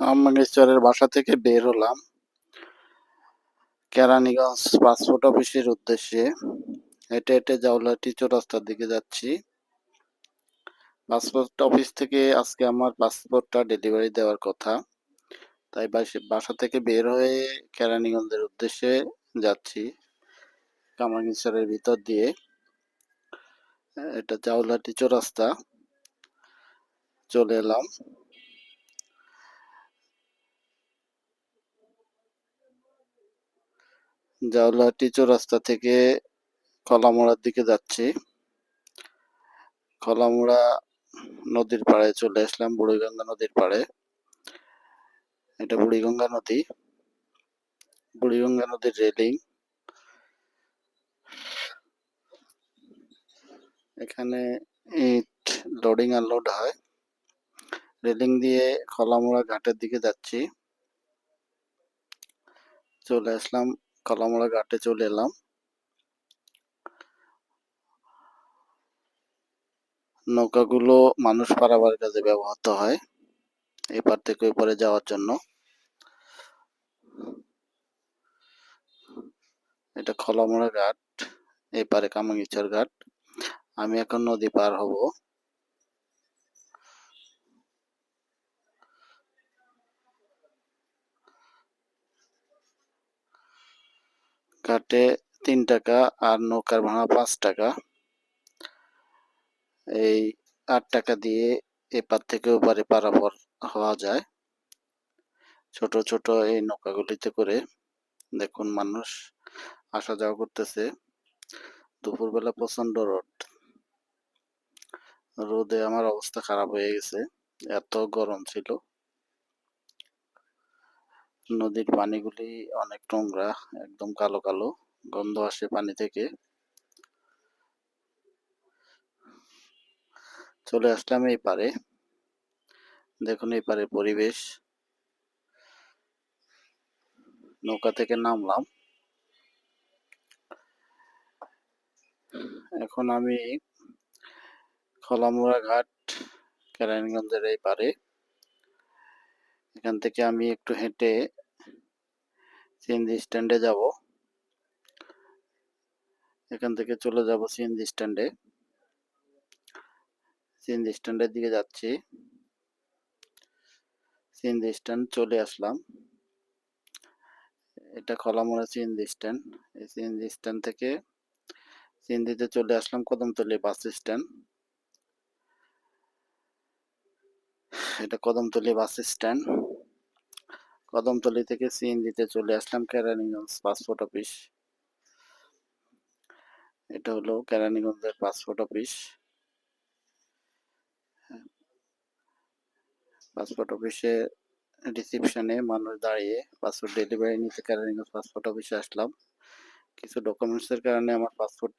কামাঙ্গেশ্বরের বাসা থেকে বের হলাম। কেরানীগঞ্জ পাসপোর্ট অফিসের উদ্দেশ্যে হেঁটে হেঁটে জাউলাটি চৌরাস্তার দিকে যাচ্ছি। পাসপোর্ট অফিস থেকে আজকে আমার পাসপোর্টটা ডেলিভারি দেওয়ার কথা। তাই বাসা থেকে বের হয়ে কেরানীগঞ্জের উদ্দেশ্যে যাচ্ছি। কামাঙ্গেশ্বরের ভিতর দিয়ে। এটা জাউলাটি চৌরাস্তা চলে এলাম। জাউলাটি চৌরাস্তা থেকে কলামোড়ার দিকে যাচ্ছি। কলামোড়া নদীর পাড়ে চলে আসলাম, বুড়িগঙ্গা নদীর পাড়ে। এটা বুড়িগঙ্গা নদী। বুড়িগঙ্গা নদীর রেলিং। এখানে ইট লোডিং আনলোড হয়। রেলিং দিয়ে খলামোড়া ঘাটের দিকে যাচ্ছি। চলে আসলাম কলামোড়া ঘাটে চলে এলাম। নৌকাগুলো মানুষ পারাবার কাজে ব্যবহৃত হয়, এপার থেকে ওপারে যাওয়ার জন্য। এটা খলামোড়া ঘাট, এপারে কামাঙ্গিচর ঘাট। আমি এখন নদী পার হব। ঘাটে তিন টাকা আর নৌকার ভাড়া পাঁচ টাকা। এই আট টাকা দিয়ে এপার থেকে ওপারে পারাপার হওয়া যায়। ছোট ছোট এই নৌকাগুলিতে করে দেখুন মানুষ আসা যাওয়া করতেছে। দুপুরবেলা প্রচণ্ড রোদ। রোদে আমার অবস্থা খারাপ হয়ে গেছে। এত গরম ছিল। নদীর পানিগুলি অনেক নোংরা, একদম কালো কালো, গন্ধ আসে পানি থেকে। চলে আসলাম এই পারে। দেখুন এই পারে পরিবেশ। নৌকা থেকে নামলাম। এখন আমি খলামুড়া ঘাট, কেরানীগঞ্জের এই পারে। এখান থেকে আমি একটু হেঁটে সিএনজি স্ট্যান্ডে যাব। এখান থেকে চলে যাব সিএনজি স্ট্যান্ডে সিএনজি স্ট্যান্ডের দিকে যাচ্ছি। সিএনজি স্ট্যান্ড চলে আসলাম। এটা খলামোড়া সিএনজি স্ট্যান্ড এই সিএনজি স্ট্যান্ড থেকে সিএনজিতে চলে আসলাম কদমতলি বাস স্ট্যান্ড এটা কদমতলি বাস স্ট্যান্ড কদমতলি থেকে সিএনজিতে চলে আসলাম কেরানীগঞ্জ পাসপোর্ট অফিস। এটা হলো কেরানীগঞ্জের পাসপোর্ট অফিস। পাসপোর্ট অফিসে রিসিপশনে মানুষ দাঁড়িয়ে পাসপোর্ট ডেলিভারি নিতে কেরানীগঞ্জ পাসপোর্ট অফিসে আসলাম। কিছু ডকুমেন্টসের কারণে আমার পাসপোর্টটা